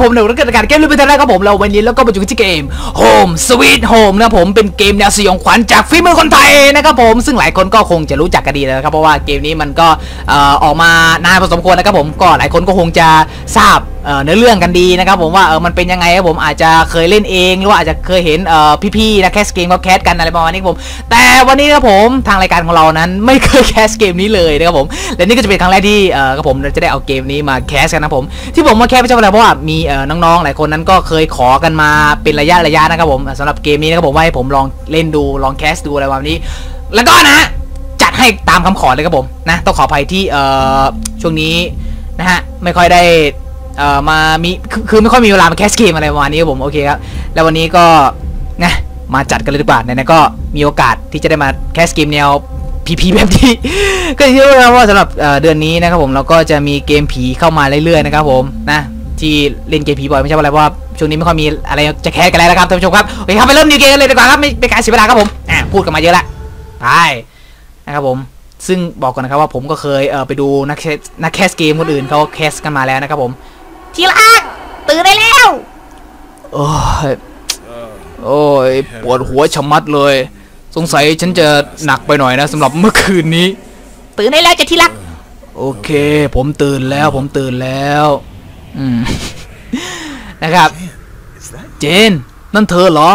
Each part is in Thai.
ท่านเดินผมผมจุกผมหนึ่งรักการเกมลืมไปแต่แรกครับผมเราวันนี้แล้วก็มาจุกที่เกม Home Sweet Home นะผมเป็นเกมแนวสยองขวัญจากฝีมือคนไทยนะครับผมซึ่งหลายคนก็คงจะรู้จักกันดีแล้วนะครับเพราะว่าเกมนี้มันก็ออกมานานพอสมควรนะครับผมก็หลายคนก็คงจะทราบ เนื้อเรื่องกันดีนะครับผมว่าเออมันเป็นยังไงครับผมอาจจะเคยเล่นเองหรือว่าอาจจะเคยเห็นเออพี่ๆนะแคสเกมเขาแคสกันอะไรประมาณนี้ผมแต่วันนี้นะผมทางรายการของเรานั้นไม่เคยแคสเกมนี้เลยนะครับผมและนี่ก็จะเป็นครั้งแรกที่เออครับผมจะได้เอาเกมนี้มาแคสกันนะครับผมที่ผมมาแคสไม่ใช่อะไรเพราะว่ามีเออน้องๆหลายคนนั้นก็เคยขอกันมาเป็นระยะระยะนะครับผมสำหรับเกมนี้นะครับผมว่าให้ผมลองเล่นดูลองแคสดูอะไรประมาณนี้ แล้วก็นะจัดให้ตามคำขอเลยครับผมนะต้องขออภัยที่เออช่วงนี้นะฮะไม่ค่อยได้ เอ่อมามีคือคือไม่ค่อยมีเวลามาแคสเกมอะไรประมาณนี้ครับผมโอเคครับแล้ววันนี้ก็นะมาจัดกันเลยดีกว่าไหนๆก็มีโอกาสที่จะได้มาแคสเกมแนวผีผีแบบนี้ ก็อย่างที่รู้นะว่าสำหรับเอ่อเดือนนี้นะครับผมเราก็จะมีเกมผีเข้ามาเรื่อยๆนะครับผมนะที่เล่นเกมผีบ่อยไม่ใช่อะไรเพราะว่าช่วงนี้ไม่ค่อยมีอะไรจะแคสกันแล้วนะครับท่านผู้ชมครับโอเคครับไปเริ่มนิวเกมกันเลยดีกว่าครับไม่เป็นการเสียเวลาครับผมอะพูดกันมาเยอะละไปนะครับผมซึ่งบอกก่อนนะครับว่าผมก็เคยเออไปดูนักแคสนักแคสเกมคนอื่นเขาแคสกันมาแล้วนะครับผม ทีรักตื่นได้แล้ว โอ้ยโอ้ยปวดหัวชะมัดเลย สงสัยฉันจะหนักไปหน่อยนะสำหรับเมื่อคืนนี้ ตื่นได้แล้วจะทีรัก โอเค ผมตื่นแล้วผมตื่นแล้วอืมนะครับ Is that เจน นั่นเธอเหรอ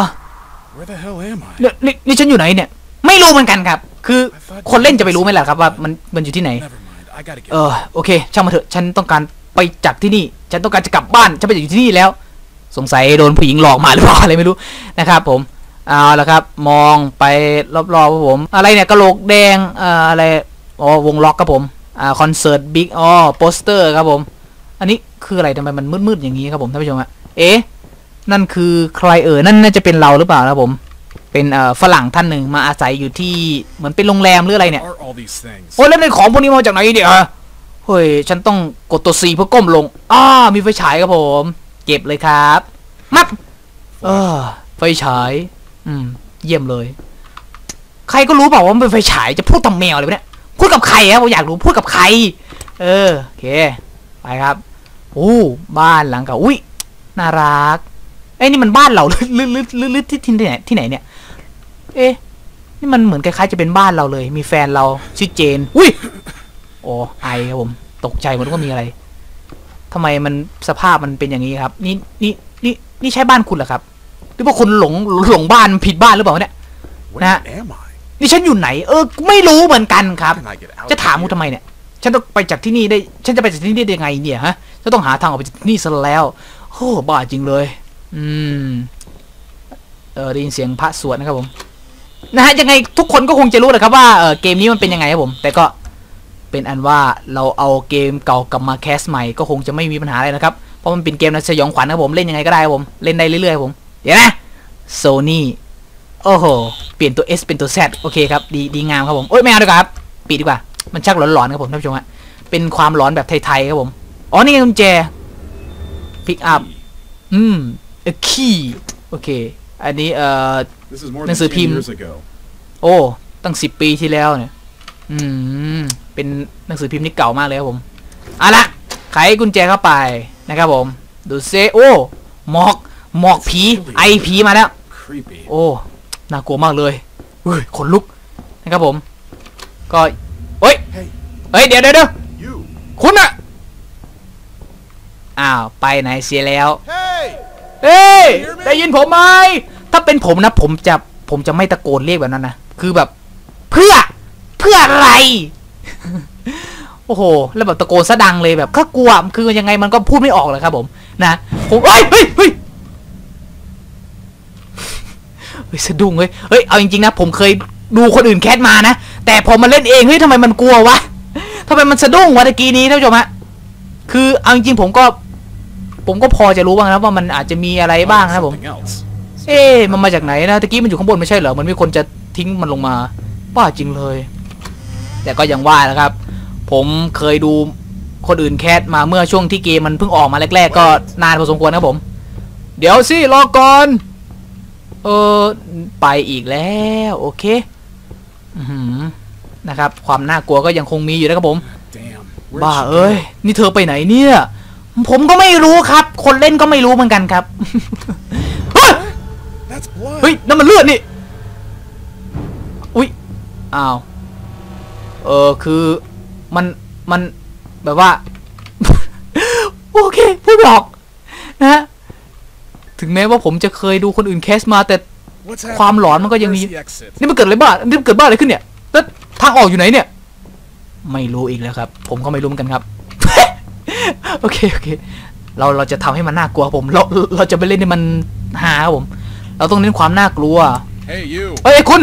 where the hell am I? เนี่ยนี่นี่ฉันอยู่ไหนเนี่ย ไม่รู้เหมือนกันครับ คือคนเล่นจะไปรู้ไหมล่ะครับว่ามันมันอยู่ที่ไหน Never mind. I gotta get. เออโอเค ช่างมาเถอะ ฉันต้องการ ไปจากที่นี่ ฉันต้องการจะกลับบ้าน ฉันไปอยู่ที่นี่แล้ว สงสัยโดนผู้หญิงหลอกมาหรือเปล่าอะไรไม่รู้นะครับผม เอาละครับ มองไปรอบๆครับผม อะไรเนี่ยกระโหลกแดงเอ่ออะไร อ๋อ วงล็อกครับผม อ่า คอนเสิร์ตบิ๊ก อ๋อ โปสเตอร์ครับผม อันนี้คืออะไรทำไมมันมืดๆอย่างนี้ครับผมท่านผู้ชมฮะ เอ๊ะ นั่นคือใครเอ่ย นั่นน่าจะเป็นเราหรือเปล่านะครับผมเป็นเอ่อฝรั่งท่านหนึ่งมาอาศัยอยู่ที่เหมือนเป็นโรงแรมหรืออะไรเนี่ย Are all these things? โอ้ยแล้วในของพวกนี้มาจากไหนเนี่ยฮะ เฮ้ย ฉันต้องกดตัว C เพื่อก้มลงอ้ามีไฟฉายครับผม เก็บเลยครับมับเออไฟฉาย อืม เยี่ยมเลย ใครก็รู้เปล่าว่ามันเป็นไฟฉายจะพูดทำแมวอะไรเนี่ยพูดกับใครครับผมอยากรู้พูดกับใคร เออโอเคไปครับโอ้บ้านหลังเก่าอุ้ยน่ารักเอ้นี่มันบ้านเราหรือหรือหรือหรือหรือที่ที่ไหนที่ไหนเนี่ย เอ๊ะนี่มันเหมือนคล้ายๆจะเป็นบ้านเราเลย มีแฟนเราชื่อเจน อุ้ย โอ้ไอครับผม ตกใจหมดว่ามีอะไรทำไมมันสภาพมันเป็นอย่างนี้ครับ นี่นี่นี่นี่ใช่บ้านคุณเหรอครับหรือว่าคุณหลงหลงบ้านผิดบ้านหรือเปล่าเนี่ย Where Nah. am I? นี่ฉันอยู่ไหน เออ ไม่รู้เหมือนกันครับ How can I get out? จะถาม of กู here? ทำไมเนี่ย ฉันต้องไปจากที่นี่ได้ ฉันจะไปจากที่นี่ได้ยังไงเนี่ยฮะจะต้องหาทางออกไปจากที่นี่ซะแล้วโอ้บ้าจริงเลย อืม เออได้ยินเสียงพระสวดนะครับผม นะฮะยังไงทุกคนก็คงจะรู้แหละครับว่าเออเกมนี้มันเป็นยังไงครับผม แต่ก็ เป็นอันว่าเราเอาเกมเก่ากลับมาแคสใหม่ก็คงจะไม่มีปัญหาอะไรนะครับ เพราะมันเป็นเกมนะสยองขวัญนะครับผมเล่นยังไงก็ได้ครับผม เล่นได้เรื่อยๆครับผมเดี๋ยวนะโซนี่โอ้โห เปลี่ยนตัว S เป็นตัว Z โอเคครับ ดีดีงามครับผมโอ้ยไม่เอาดีกว่าครับปิดดีกว่า มันชักหลอนๆครับผมท่านผู้ชมฮะเป็นความหลอนแบบไทยๆครับผม อ๋อ นี่ไงกุญแจ pick up อืม a key โอเค อันนี้เอ่อ This is more Nang than sư 10 phim. years ago. โอ้ ตั้งสิบปีที่แล้วเนี่ย อืม เป็นหนังสือพิมพ์ที่เก่ามากเลยครับผมเอาละไขกุญแจเข้าไปนะครับผม ดูเซโอ้หมอกหมอกผีไอผีมาแล้ว Creepy. โอ้น่ากลัวมากเลยเฮ้ยขนลุกนะครับผม ก็เฮ้ย Hey, เฮ้ยเดี๋ยวเดี๋ยวเดี๋ยว you. คุณอะอ้าวไปไหนเสียแล้ว Hey! เฮ้ยได้ยินผมไหมถ้าเป็นผมนะผมจะผมจะไม่ตะโกนเรียกแบบนั้นนะคือแบบ เพื่อ เพื่ออะไร โอ้โห แล้วแบบตะโกนซะดังเลยแบบก็กลัว คือยังไงมันก็พูดไม่ออกเลยครับผม นะผมเฮ้ยเฮ้ยเฮ้ยเฮ้ยสะดุ้งเฮ้ยเฮ้ย เอาจริงๆนะ ผมเคยดูคนอื่นแคสมานะ แต่พอมาเล่นเอง เฮ้ยทำไมมันกลัววะทำไมมันสะดุ้งวะตะกี้นี้ท่านผู้ชมฮะ คือเอาจริงๆผมก็ ผมก็พอจะรู้บ้างนะว่ามันอาจจะมีอะไรบ้างนะครับผม Something else. เอ๊ะมันมาจากไหนนะ ตะกี้มันอยู่ข้างบนไม่ใช่เหรอ มันมีคนจะทิ้งมันลงมาบ้าจริงเลย แต่ก็ยังว่านะครับ ผมเคยดูคนอื่นแคสมาเมื่อช่วงที่เกมมันเพิ่งออกมาแรก ๆ ก็นานพอสมควรนะครับผม เดี๋ยวสิรอก่อน เออไปอีกแล้วโอเคอือนะครับ ความน่ากลัวก็ยังคงมีอยู่นะครับผม บ้าเอ้ย นี่เธอไปไหนเนี่ย ผมก็ไม่รู้ครับ คนเล่นก็ไม่รู้เหมือนกันครับ เฮ้ย That's blood. เฮ้ยนั่นมันเลือดนี่ อุ้ยอ้าว เออคือมันมันแบบว่า โอเคพูดไม่ออกนะฮะถึงแม้ว่าผมจะเคยดูคนอื่นแคสมาแต่ What's ความ happening? หลอนมันก็ยังมี Where's the exit? นี่มันเกิดอะไรบ้านี่มันเกิดบ้าอะไรขึ้นเนี่ย แล้วทางออกอยู่ไหนเนี่ย ไม่รู้อีกแล้วครับ ผมก็ไม่รู้เหมือนกันครับ โอเคโอเค เราเราจะทำให้มันน่ากลัวครับผม เราเราจะไปเล่นให้มันฮาครับผม เราต้องเน้นความน่ากลัว Hey, you. เอ้ยคุณ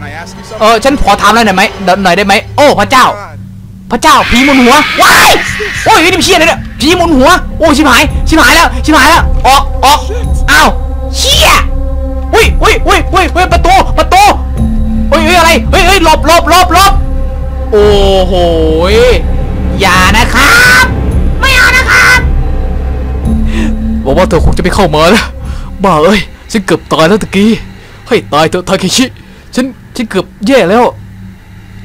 เอ something? อฉันขอถามอะไรหน่อยไหมเดี๋ยวหน่อยได้ไหมโอ้พระเจ้า God. พระเจ้าผีหมุนหัวว้ายโอ้ยนี่มันเชี่ยเลยเนี่ยผีหมุนหัวโอ้ยชิบหายชิบหายแล้วชิบหายแล้วออกออกอ้าวเชี่ยอุ้ยอุ้ยอุ้ยอุ้ยอุ้ยประตูประตูเฮ้ยเฮ้ยอะไรเฮ้ยเฮ้ยหลบหลบหลบหลบโอ้โหยอย่านะครับไม่เอานะครับบอกว่าเธอคงจะไม่เข้ามาแล้วบ้าเอ้ยฉันเกือบตายแล้วตะกี้ให้ตายเถอะทาเคชิฉัน ฉันเกือบแย่แล้ว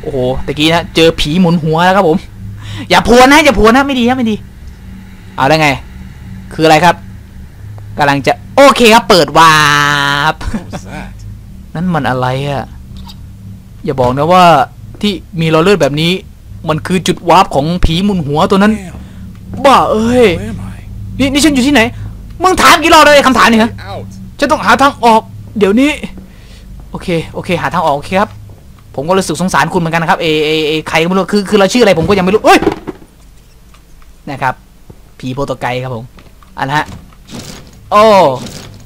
โอ้โหตะกี้นะเจอผีหมุนหัวแล้วครับผม อย่าพวนนะอย่าพวนนะไม่ดีครับไม่ดี เอาได้ไง คืออะไรครับกำลังจะโอเคครับเปิดวาร์ปนั่นมันอะไรอะอย่าบอกนะว่าที่มีรอยเลือดแบบนี้ มันคือจุดวาร์ปของผีหมุนหัวตัวนั้น บ้าเอ้ยนี่นี่ฉันอยู่ที่ไหนมึงถามกี่รอบแล้วไอ้คำถามนี่ฮะฉันต้องหาทางออก เดี๋ยวนี้ โอเคโอเค หาทางออกโอเคครับ ผมก็รู้สึกสงสารคุณเหมือนกันนะครับเอเอเอใครก็ไม่รู้คือคือเราชื่ออะไรผมก็ยังไม่รู้เอ้ยนะครับผีโปรโตไกครับผมอันนะฮะโอ้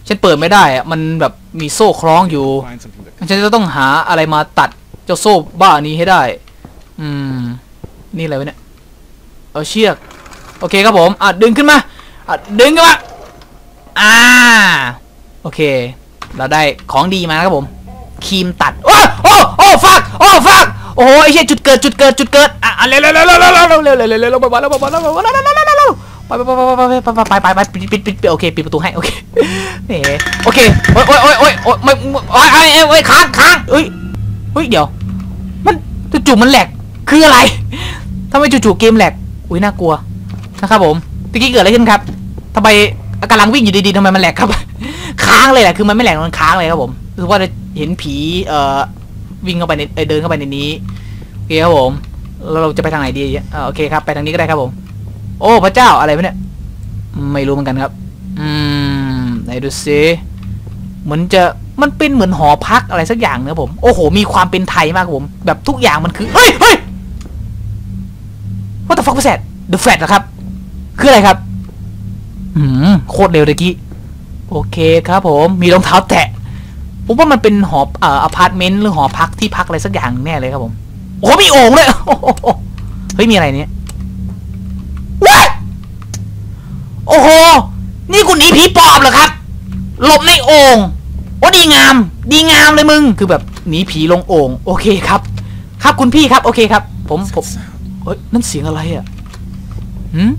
ฉันเปิดไม่ได้มันแบบมีโซ่คล้องอยู่ฉันจะต้องหาอะไรมาตัดเจ้าโซ่บ้านี้ให้ได้ อืม นี่อะไรวะเนี่ยเอาเชือกโอเคครับผมอะดึงขึ้นมาอะดึงขึ้นมาอ่าโอเค เราได้ของดีมาครับผม ครีมตัด โอ้โอ้โอ้ฟักโอ้ฟักโอ้โหไอ้เหี้ยจุดเกิดจุดเกิดจุดเกิดอะอะเร็วเร็วเร็วเร็วเร็วเร็วเร็วเร็วเร็วเร็วเร็วไปไปแล้วไปไปแล้วไปไปแล้วไปไปแล้วไปไปไปไปไปไปไปไปไปปิดปิดปิดปิดโอเคปิดประตูให้โอเคเอ๋โอเคโอ้ยโอ้ยโอ้ยโอ้ยโอ้ยไม่โอ้ยโอ้ยโอ้ค้างค้างเอ้ยเฮ้ยเดี๋ยว มันจู่ๆมันแหลกคืออะไรทำไมจู่ๆเกมแหลกอุ้ยน่ากลัวนะครับผมตะกี้เกิดอะไรขึ้นครับทำไมกำลังวิ่งอยู่ดีๆทำไมมันแหลกครับ ค้างเลยแหละคือมันไม่แหลกมันค้างเลยครับผมรู้ว่าจะ เห็นผีเอ่อวิ่งเข้าไปในเดินเข้าไปในนี้โอเคครับผมแล้วเราจะไปทางไหนดีอ่โอเคครับไปทางนี้ก็ได้ครับผม โอ้พระเจ้าอะไรวะเนี่ยไม่รู้เหมือนกันครับ อืมไหนดูซิเหมือนจะมันเป็นเหมือนหอพักอะไรสักอย่างนะผม โอ้โห มีความเป็นไทยมากครับผม แบบทุกอย่างมันคือ เฮ้ยเฮ้ย What the fuck was that The Flat เหรอครับ คืออะไรครับ อืมโคตรเร็วตะกี้ โอเคครับผม มีรองเท้าแตะ ผมว่ามันเป็นหอเอ่ออพาร์ตเมนต์หรือหอพักที่พักอะไรสักอย่างแน่เลยครับผม โอ้มีโอ่งเลยเฮ้ยมีอะไรเนี่ยว้ายโอ้โห นี่คุณหนีผีปอบเหรอครับ หลบในโอ่งโอ้ดีงาม ดีงามเลยมึง คือแบบหนีผีลงโอ่งโอเคครับ ครับคุณพี่ครับ โอเคครับ ผมผมเฮ้ยนั่นเสียงอะไรอะหืม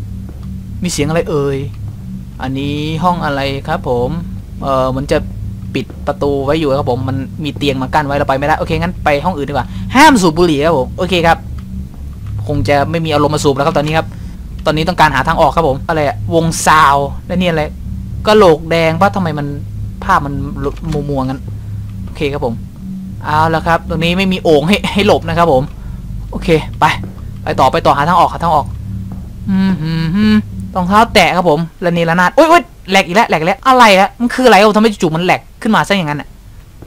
มีเสียงอะไรเอ่ย อันนี้ห้องอะไรครับผม เออมันจะ ปิดประตูไว้อยู่ครับผมมันมีเตียงมากั้นไว้เราไปไม่ได้โอเคงั้นไปห้องอื่นดีกว่าห้ามสูบบุหรี่ครับผมโอเคครับ คงจะไม่มีอารมณ์มาสูบแล้วครับตอนนี้ครับ ตอนนี้ต้องการหาทางออกครับผมอะไรอะวงซาวและนี่อะไรกระโหลกแดงปะทำไมมันภาพมันมัวมัวงั้นโอเคครับผมเอาละครับ ตรงนี้ไม่มีโอ่งให้ให้หลบนะครับผม โอเคไปไปต่อไปต่อหาทางออกหาทางออกอืมหืมรองเท้าแตะครับผมระเนระนาดโอ๊ยโอ๊ยแหลกอีกแล้วแหลกแล้วอะไรอะมันคืออะไรอะทำไมจู่ๆมันแหลก ขึ้นมาซะอย่างนั้นอะ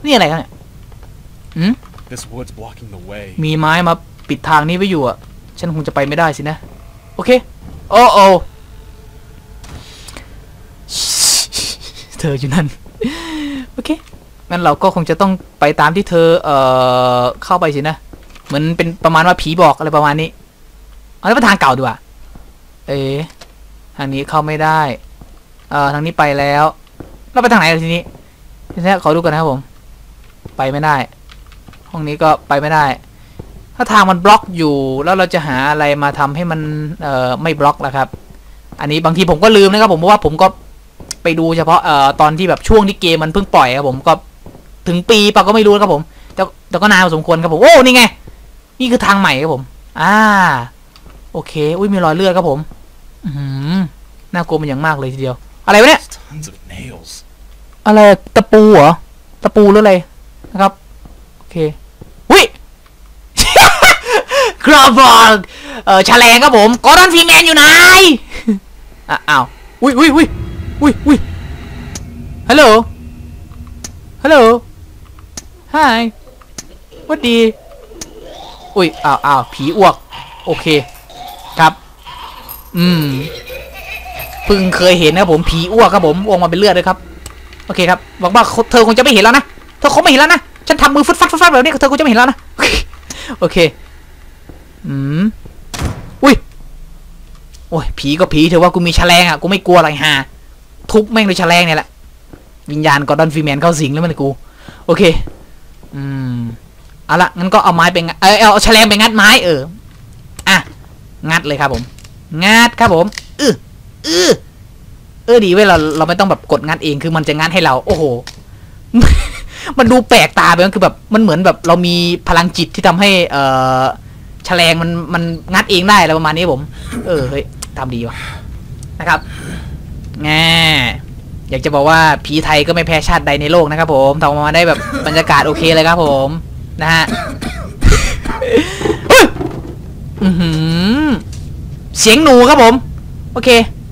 นี่อะไรครับเนี่ยอืม This wood's blocking the way. มีไม้มาปิดทางนี้ไว้อยู่อะ ฉันคงจะไปไม่ได้สินะ โอเค โอ้โอเธออยู่นั่น โอเค งั้นเราก็คงจะต้องไปตามที่เธอ เอ่อ เข้าไปสินะ เหมือนเป็นประมาณว่าผีบอกอะไรประมาณนี้ เอาแล้วไปทางเก่าดีกว่า เอ๊ะทางนี้เข้าไม่ได้ เอ่อ ทางนี้ไปแล้ว เราไปทางไหนล่ะทีนี้ ทีนี้ขอดูกันนะครับผม ไปไม่ได้ ห้องนี้ก็ไปไม่ได้ ถ้าทางมันบล็อกอยู่ แล้วเราจะหาอะไรมาทำให้มันเอ่อไม่บล็อกแล้วครับ อันนี้บางทีผมก็ลืมนะครับผมเพราะว่าผมก็ไปดูเฉพาะเอ่อตอนที่แบบช่วงที่เกมมันเพิ่งปล่อยครับผมก็ถึงปีปะก็ไม่รู้ครับผมแต่แต่ก็นานพอสมควรครับผมโอ้นี่ไง นี่คือทางใหม่ครับผม อ่า โอเค อุ้ยมีรอยเลือดครับผม อือหือน่ากลัวมันอย่างมากเลยทีเดียว อะไรวะเนี่ย อะไรตะปูเหรอตะปูหรืออะไรนะครับโอเควิกรอบบอกเออแฉลงครับผมกอร์ดอนฟีแมนอยู่ไหนอะอ้าวอุ้ยอุ้ยอุ้ยอุ้ยอุ้ยฮัลโหลฮัลโหล hi วัดดีอุ้ยอ้าวอ้าวผีอ้วก โอเคครับ อืมเพิ่งเคยเห็นนะครับผมผีอ้วกครับผมอ้วกมาเป็นเลือดเลยครับ โอเคครับหวังว่าเธอคงจะไม่เห็นแล้วนะเธอคงไม่เห็นแล้วนะฉันทำมือฟึดฟัดฟึดฟัดแบบนี้เธอคงจะไม่เห็นแล้วนะโอเคอืมอุ้ยโอ้ยผีก็ผีเถอว่ากูมีแฉลงอะกูไม่กลัวอะไรฮะทุบแม่งด้วยแฉลงเนี่ยแหละวิญญาณกอร์ดอนฟรีแมนเข้าสิงแล้วมันกู โอเค อืมเอาละงั้นก็เอาไม้ไปงัดเออเอาแฉลงไปงัดไม้เอออะงัดเลยครับผม งัดครับผมอืออือ เออดีเว้ยเราเราไม่ต้องแบบกดงัดเองคือมันจะงัดให้เรา โอ้โห มันดูแปลกตาไปมันคือแบบมันเหมือนแบบเรามีพลังจิตที่ทำให้ เอ่อแฉลงมันมันงัดเองได้อะไรประมาณนี้ผม เออเฮ้ยทำดีว่ะนะครับแง่อยากจะบอกว่าผีไทยก็ไม่แพ้ชาติใดในโลกนะครับผมทำมาได้แบบบรรยากาศโอเคเลยครับผม นะฮะหือเสียงหนูครับผม โอเค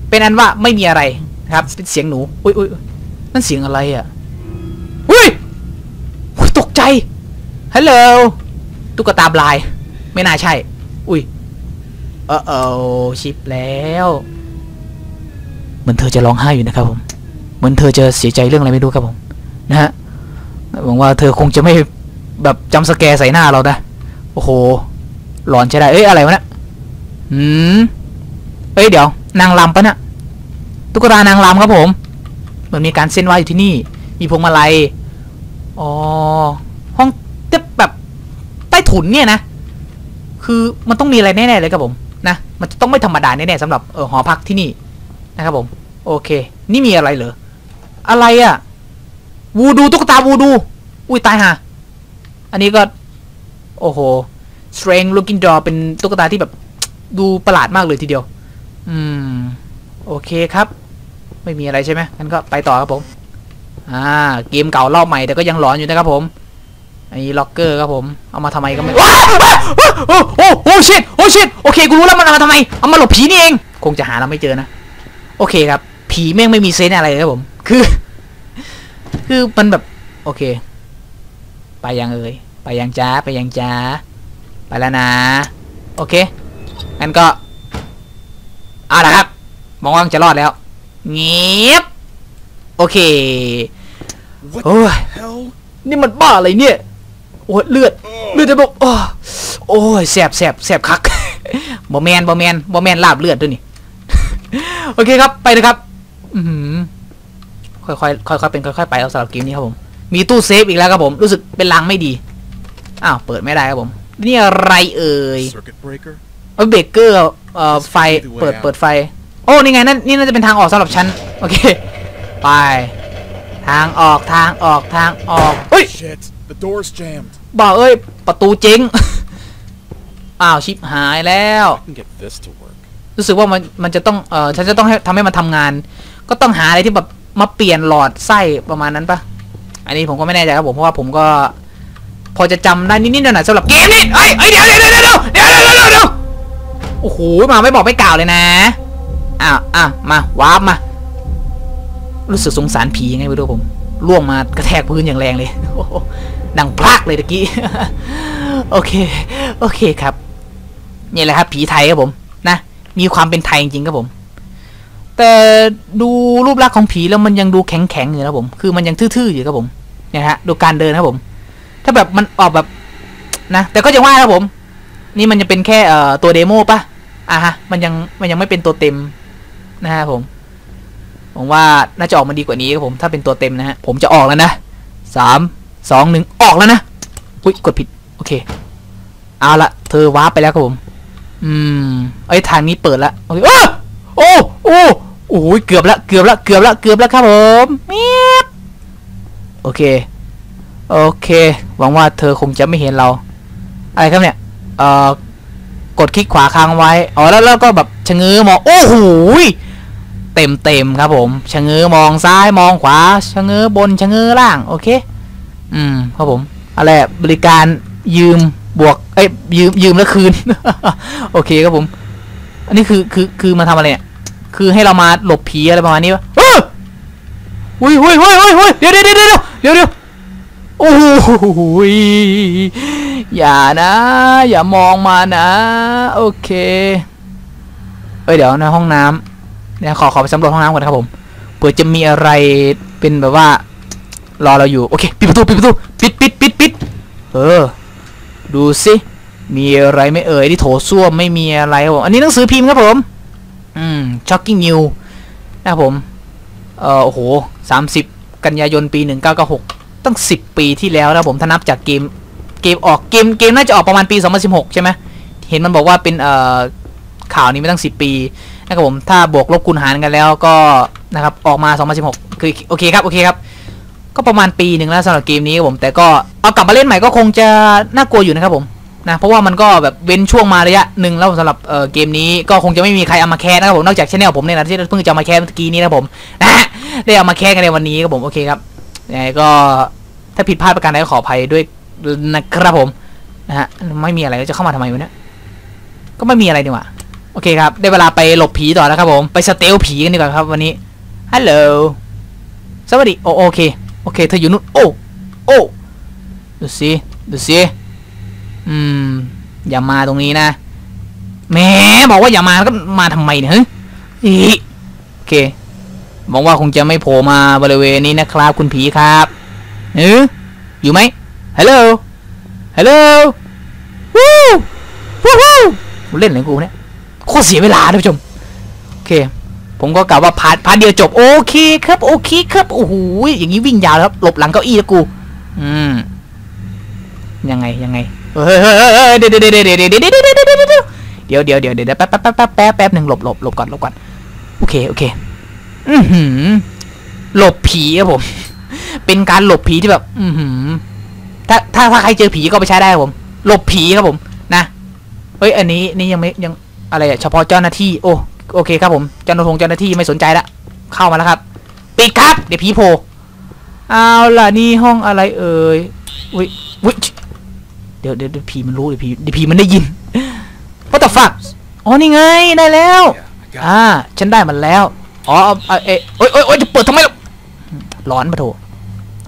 เป็นอันว่าไม่มีอะไร นะครับเป็นเสียงหนูอุ้ยอุ้ยอุ๊ยนั่นเสียงอะไรอะอุ้ยอุ๊ยตกใจฮัลโหลตุ๊กตาบลาย ไม่น่าใช่ อุ้ยเออเออชิปแล้วเหมือนเธอจะร้องไห้อยู่นะครับผมเหมือนเธอจะเสียใจเรื่องอะไรไม่รู้ครับผมนะฮะหวังว่าเธอคงจะไม่แบบจำสแกร์ใส่หน้าเรานะโอ้โหหลอนใช่ได้เอ้ยอะไรวะเนี่ยหืมเอ้ยเดี๋ยวนางลำปะเนี่ย ตุ๊กตานางลำครับผมเหมือนมีการเส้นไหวอยู่ที่นี่ มีพวงมาลัยอ๋อห้องเต็บแบบใต้ถุนเนี่ยนะ คือมันต้องมีอะไรแน่ๆเลยครับผมนะมันจะต้องไม่ธรรมดาแน่ๆสำหรับเออหอพักที่นี่นะครับผม โอเค นี่มีอะไรเหรออะไรอะวูดูตุ๊กตาวูดู อุ้ยตายห่าอันนี้ก็ โอ้โห strange looking doll เป็นตุ๊กตาที่แบบดูประหลาดมากเลยทีเดียว อืม โอเคครับ ไม่มีอะไรใช่ไหมงั้นก็ไปต่อครับผมอ่าเกมเก่ารอบใหม่แต่ก็ยังหลอนอยู่นะครับผมไอ้ล็อกเกอร์ครับผมเอามาทำไมก็ไม่ว้าวโอ้โอ้โอ้ชิตโอ้ชิตโอเคกูรู้แล้วมันเอามาทำไมเอามาหลบผีนี่เอง คงจะหาเราไม่เจอนะ โอเคครับ ผีแม่งไม่มีเซนอะไรเลยครับผม คือ คือมันแบบโอเค ไปยังเอ่ยไปยังจ้าไปยังจ้าไปแล้วนะ โอเคงั้นก็เอาละครับมองว่าจะรอดแล้ว เงียบโอเค What โอ้ย the hell? นี่มันบ้าอะไรเนี่ยโอ้ยเลือดเลือดจะบอกโอ้ยโอ้ยแสบแสบแสบคักบอแมนบอแมนบอแมนลาบเลือดด้วยนี่โอเคครับไปนะครับอือหือค่อยๆค่อยๆเป็นค่อยๆไปเอาสำหรับเกมนี้ครับผมมีตู้เซฟอีกแล้วครับผมรู้สึกเป็นลังไม่ดีอ้าวเปิดไม่ได้ครับผมนี่อะไรเอ่ย Circuit breaker? เออเบรกเกอร์เอ่อไฟเปิดเปิดไฟ โอ้นี่ไงนั่นนี่น่าจะเป็นทางออกสำหรับฉันโอเคไปทางออกทางออกทางออกเฮ้ย The door's jammed บ่าเอ้ยประตูเจ๊งอ้าวชิปหายแล้วรู้สึกว่ามันมันจะต้องเออฉันจะต้องให้ทำให้มันทำงาน ก็ต้องหาอะไรที่แบบมาเปลี่ยนหลอดไส้ประมาณนั้นปะอันนี้ผมก็ไม่แน่ใจครับผมเพราะว่าผมก็ พอจะจำได้นิดๆหน่อยๆสำหรับเกมนี้เฮ้ยเดี๋ยวเดี๋ยวเดี๋ยวเดี๋ยวเดี๋ยวเดี๋ยวเดี๋ยวโอ้โหมาไม่บอกไม่กล่าวเลยนะ อ้าวอ้าวมาวาร์ปมา รู้สึกสงสารผียังไงไม่รู้ผมล่วงมากระแทกพื้นอย่างแรงเลยดังพลากเลยตะกี้ โอเค โอเคครับ นี่แหละครับ ผีไทยครับผม นะ มีความเป็นไทยจริงๆครับผม แต่ดูรูปลักษณ์ของผีแล้วมันยังดูแข็งๆอยู่นะผม คือมันยังทื่อๆอยู่ครับผม เนี่ยฮะ ดูการเดินครับผม ถ้าแบบมันออกแบบ นะ แต่ก็จะว่าครับผม นี่มันจะเป็นแค่เอ่อตัวเดโมปะอะฮะ มันยัง มันยังไม่เป็นตัวเต็ม นะครับผมผมว่าน่าจะออกมาดีกว่านี้ครับผมถ้าเป็นตัวเต็มนะฮะผมจะออกแล้วนะสามสองหนึ่งออกแล้วนะอุ้ยกดผิดโอเคเอาละเธอวาร์ปไปแล้วครับผม อืมเอ้ทางนี้เปิดแล้วโอเคอ้โอ้โอ้โอ้ยเกือบละเกือบละเกือบละเกือบละครับผมเมียบโอเค โอเค หวังว่าเธอคงจะไม่เห็นเรา อะไรครับเนี่ย เอ่อ กดคลิกขวาค้างไว้ อ๋อ แล้วแล้วก็แบบชะเง้อมอง โอ้โห เต็มเต็มๆครับผมชะเง้อมองซ้ายมองขวาชะเง้อบนชะเง้อล่างโอเค อืมครับผมอะไรบริการยืมบวกเอ้ยยืมยืมแล้วคืน โอเคครับผม อันนี้คือคือคือมาทำอะไรเนี่ยคือให้เรามาหลบผีอะไรประมาณนี้ปะอ้ออุ้ยอุ้ยอุ้ยอุ้ยอุ้ยเดี๋ยวเดี๋ยวเดี๋ยวเดี๋ยวเดี๋ยวโอ้โหยอย่านะ อย่ามองมานะ โอเค เอ้ยเดี๋ยวในห้องน้ำ เดี๋ยขอขอไปสำรวจห้องน้ำก่อนนะครับผมเผื่อจะมีอะไรเป็นแบบว่ารอเราอยู่โอเคปิดประตูปิดประตูปิดปิดปิดปิดเออ ดูสิมีอะไรไม่เอ่ยที่โถส้วมไม่มีอะไรครับผมอันนี้หนังสือพิมพ์ครับผม อืม Shocking New นะครับผมเออโอ้โห30กันยายนปี1996ตั้ง10ปีที่แล้วนะผมถ้านับจากเกมเกมออกเกมเกมน่าจะออกประมาณปี2016ใช่ไหมเห็นมันบอกว่าเป็นเอ่อข่าวนี้ไม่ตั้ง10ปี นะครับผมถ้าบวกลบคูณหารกันแล้วก็นะครับออกมา 2016 คือโอเคครับโอเคครับ ก็ประมาณปีหนึ่งแล้วสำหรับเกมนี้ครับผมแต่ก็เอากลับมาเล่นใหม่ก็คงจะน่ากลัวอยู่นะครับผมนะเพราะว่ามันก็แบบเว้นช่วงมาระยะหนึ่งแล้วสำหรับเออเกมนี้ก็คงจะไม่มีใครเอามาแคสนะครับผมนอกจากชแนลผมเนี่ยนะที่เพิ่งจะมาแคสเมื่อกี้นี้นะผมนะได้เอามาแคสกันในวันนี้ครับผมโอเคครับยังไงก็ถ้าผิดพลาดประการใดก็ขออภัยด้วยนะครับผมนะฮะไม่มีอะไรจะเข้ามาทำไมวะเนี่ยก็ไม่มีอะไรดีกว่า โอเคครับ ได้เวลาไปหลบผีต่อแล้วครับผม ไปสเตลผีกันดีกว่าครับวันนี้ ฮัลโหล สวัสดี โอโอเค โอเค เธออยู่นู่น โอ้ โอ้ ดูสิ ดูสิ อืม อย่ามาตรงนี้นะแหมบอกว่าอย่ามาแล้วก็มาทำไมเนี่ยฮะอีโอเคหวังว่าคงจะไม่โผล่มาบริเวณนี้นะครับ คุณผีครับเอออยู่ไหมฮัลโหล ฮัลโหล วู้วู้วู้เล่นอะไรกูเนี่ย โคตรเสียเวลาท่านผู้ชม โอเค ผมก็กล่าวว่าพาร์ทพาร์ทเดียวจบ โอเคครับโอเคครับโอ้โหอย่างนี้วิ่งยาวแล้วครับหลบหลังเก้าอี้แล้วกู อืมยังไงยังไงเฮ้ยเฮ้ยเฮ้ยเฮ้ยเดี๋ยวเดี๋ยวเดี๋ยวเดี๋ยวเดี๋ยวเดี๋ยวเดี๋ยวเดี๋ยวเดี๋ยวเดี๋ยวเดี๋ยวเดี๋ยวเดี๋ยวแป๊บแป๊บแป๊บแป๊บแป๊บแป๊บหนึ่งหลบหลบหลบก่อนหลบก่อนโอเคโอเค อือหือหลบผีครับผม เป็นการหลบผีที่แบบ อือหือถ้าถ้าถ้าใครเจอผีก็ไปใช้ได้ครับผม หลบผีครับผม นะเฮ้ยอันนี้นี่ยังไม่ยัง อะไรอะเฉพาะเจ้าหน้าที่โอ้โอเคครับผมเจ้าหน้าที่เจ้าหน้าที่ไม่สนใจละเข้ามาแล้วครับปิดครับ เดี๋ยวผีโผล่เอาล่ะนี่ห้องอะไรเอ่ยอุ้ยอุ้ยเดี๋ยวเดี๋ยวเดี๋ยวผีมันรู้เดี๋ยวผีเดี๋ยวผีมันได้ยิน What the fuck อ๋อนี่ไงได้แล้ว Yeah, I got อ่าฉันได้มันแล้วอ๋อเอาเอาเอยโอ้ยโอ้ยโอ้ยจะเปิดทำไมล่ะร้อนปะโถ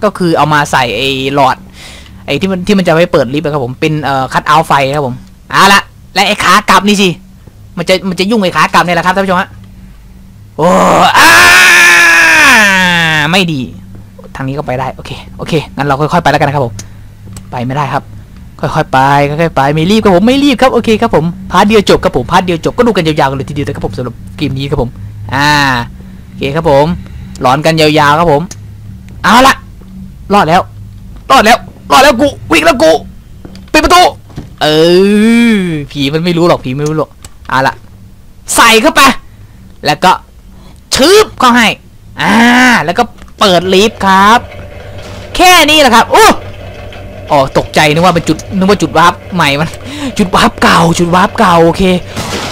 ก็คือเอามาใส่ไอ้หลอดไอ้ที่มันที่มันจะไว้เปิดลิฟต์อะครับผมเป็นเอ่อคัดเอาท์ไฟครับผมเอาละและไอ้ขากลับนี่สิ มันจะมันจะยุ่งไอ้ขากลับเนี่ยแหละครับท่านผู้ชมฮะโอ้อาไม่ดี ทางนี้ก็ไปได้ โอเค โอเค งั้นเราค่อยๆไปแล้วกันนะครับผม ไปไม่ได้ครับ ค่อยๆไป ค่อยๆไป ไม่รีบครับผม ไม่รีบครับ โอเคครับผม พาร์ทเดียวจบครับผม พาร์ทเดียวจบ ก็ดูกันยาวๆกันเลยทีเดียวนะครับผมสำหรับเกมนี้ครับผม อ่า โอเคครับผม หลอนกันยาวๆครับผม เอาละรอดแล้ว รอดแล้ว รอดแล้วกู วิ่งแล้วกู ปิดประตู เออ ผีมันไม่รู้หรอก ผีไม่รู้หรอก เอาละใส่เข้าไป แล้วก็ชืบเข้าให้ อ่า แล้วก็เปิดลิฟต์ครับ แค่นี้แหละครับโอ้อ๋อตกใจนึกว่าเป็นจุดนึกว่าจุดวาร์ปใหม่มัน จุดวาร์ปเก่า จุดวาร์ปเก่าโอเค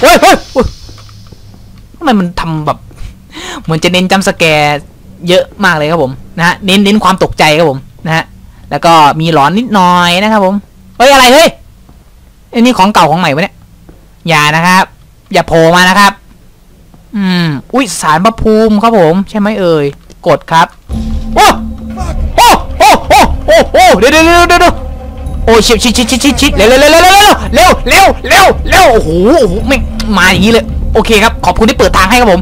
เฮ้ยเฮ้ยทำไมมันทำแบบ เหมือนจะเน้นจำสแกร์เยอะมากเลยครับผมนะฮะเน้นเน้นความตกใจครับผมนะฮะแล้วก็มีหลอนนิดหน่อยนะครับผมเฮ้ยอะไรเฮ้ยไอ้นี่ของเก่าของใหม่วะเนี่ย อย่านะครับ อย่าโผล่มานะครับ อืม อุ้ยสารประภูมิครับผม ใช่ไหมเอ่ย กดครับ โอ้ โอ้ โอ้ โอ้ โอ้โอ้เดี๋ยวเดี๋ยวเดี๋ยวโอ้ชิบชิดชิดชิดชิดชิดเร็วเร็วเร็วเร็วเร็วเร็วเร็วเร็วเร็วโอ้โหโอ้โหไม่มาอย่างนี้เลย โอเคครับ ขอบคุณที่เปิดทางให้ครับผม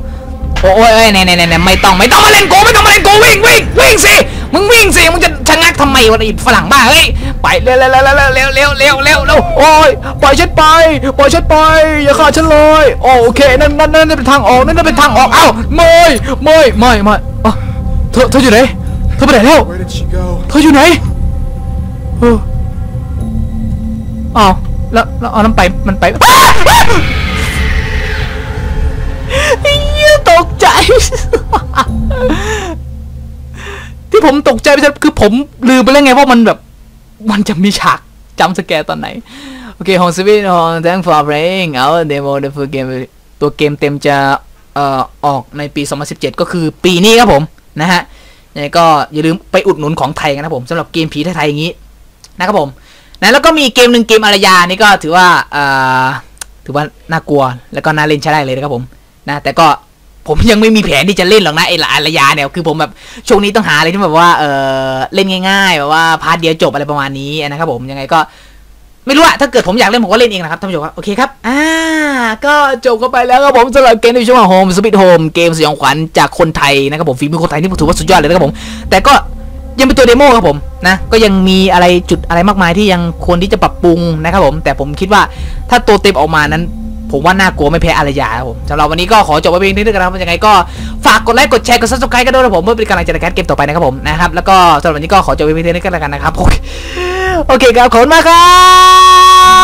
อ้ยเอ้ยเนี่ยเนี่ยเนี่ยไม่ต้องไม่ต้องมาเล่นโกไม่ต้องมาเล่นโกวิ่งวิ่งวิ่งสิมึงวิ่งสิมึงจะชะงักทำไมวะไอ้ฝรั่งบ้าเฮ้ยไปเร็วเร็วเร็วเร็วเร็วเร็วเร็วเร็วเร็วโอ้ยปล่อยฉันไปปล่อยฉันไปอย่าฆ่าฉันเลยโอเคนั่นนั่นนั่นเป็นทางออกนั่นเป็นทางออกเอ้าไม่ไม่ไม่ไม่อะเธอเธออยู่ไหนเธอไปไหนแล้วเธออยู่ไหนเอออ้าวแล้วแล้วเอาน้ำไปมันไป ที่ผมตกใจไปคือผมลืมไปแล้วไงว่ามันแบบ มันจะมีฉากจำสแกร์ตอนไหน โอเคของสวีทของ thank for playing เอา demo the full game ตัวเกมเต็มจะเอ่อออกในปี 2017 ก็คือปีนี้ครับผมนะฮะยังไงก็อย่าลืมไปอุดหนุนของไทยกันนะผมสำหรับเกมผีไทยๆอย่างนี้นะครับผมนะแล้วก็มีเกมหนึ่งเกมอารยานี่ก็ถือว่าเอ่อถือว่าน่ากลัวแล้วก็น่าเล่นใช้ได้เลยนะครับผมนะแต่ก็ ผมยังไม่มีแผนที่จะเล่นหรอกนะไอ้อารยาเนี่ยคือผมแบบช่วงนี้ต้องหาอะไรที่แบบว่าเออเล่นง่ายๆแบบว่าพาร์ทเดียวจบอะไรประมาณนี้นะครับผมยังไงก็ไม่รู้อะถ้าเกิดผมอยากเล่นผมก็เล่นเองนะครับท่านผู้ชมครับโอเคครับอ่าก็จบกันไปแล้วครับผมสำหรับเกมที่ชื่อว่า Home Sweet Home เกมสยองขวัญจากคนไทยนะครับผมฝีมือคนไทยที่ผมถือว่าสุดยอดเลยนะครับผม แต่ก็ยังเป็นตัวเดโมครับผมนะก็ยังมีอะไรจุดอะไรมากมายที่ยังควรที่จะปรับปรุงนะครับผม แต่ผมคิดว่าถ้าตัวเต็มออกมานั้น ผมว่าน่ากลัวไม่แพ้อารยาครับผมสำหรับวันนี้ก็ขอจบไว้เพียงเท่านี้นะครับยังไงก็ฝากกดไลค์กดแชร์กด subscribe กันด้วยนะผมเพื่อเป็นกำลังใจในการเกมต่อไปนะครับผมนะครับแล้วก็สำหรับวันนี้ก็ขอจบไว้เพียงเท่านี้ก็แล้วกันนะครับโอเคครับขอบคุณมากครับ